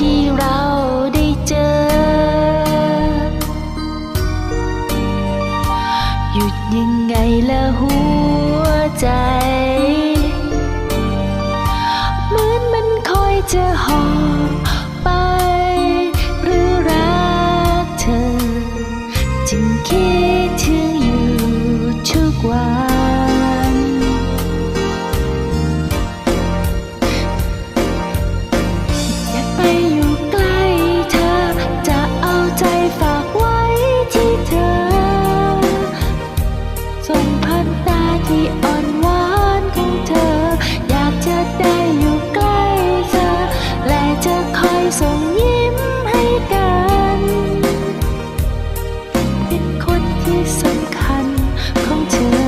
ที่เราได้เจอ หยุดยังไงละหัวใจ เหมือนมันคอยจะหอบไป หรือรักเธอ จึงคิดถึงอยู่ทุกวัน ที่อ่อนหวานของเธอ อยากจะได้อยู่ใกล้เธอ และจะคอยส่งยิ้มให้กัน เป็นคนที่สำคัญของเธอ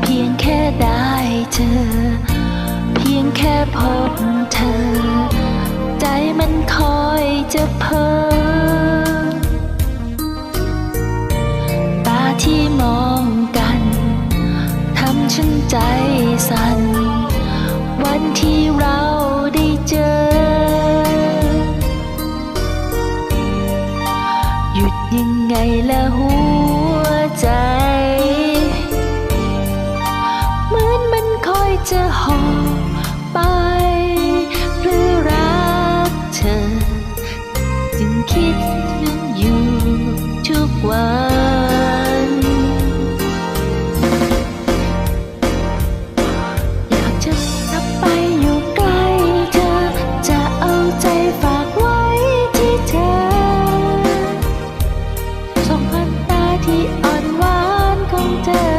เพียงแค่ได้เจอ พบเธอ ใจมันคอยจะเพ้อา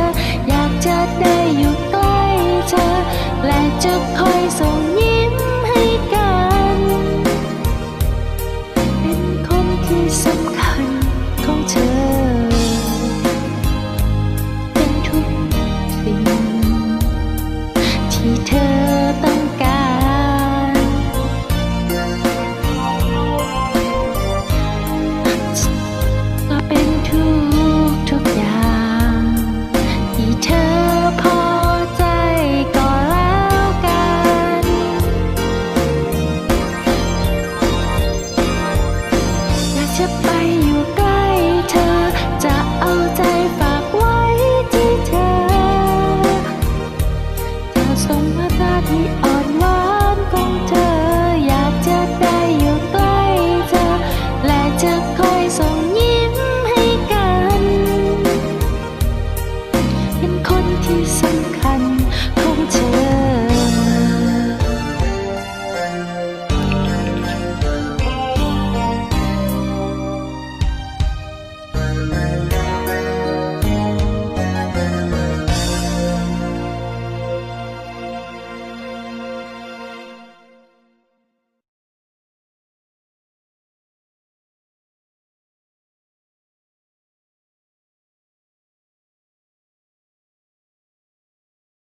จะไปอยู่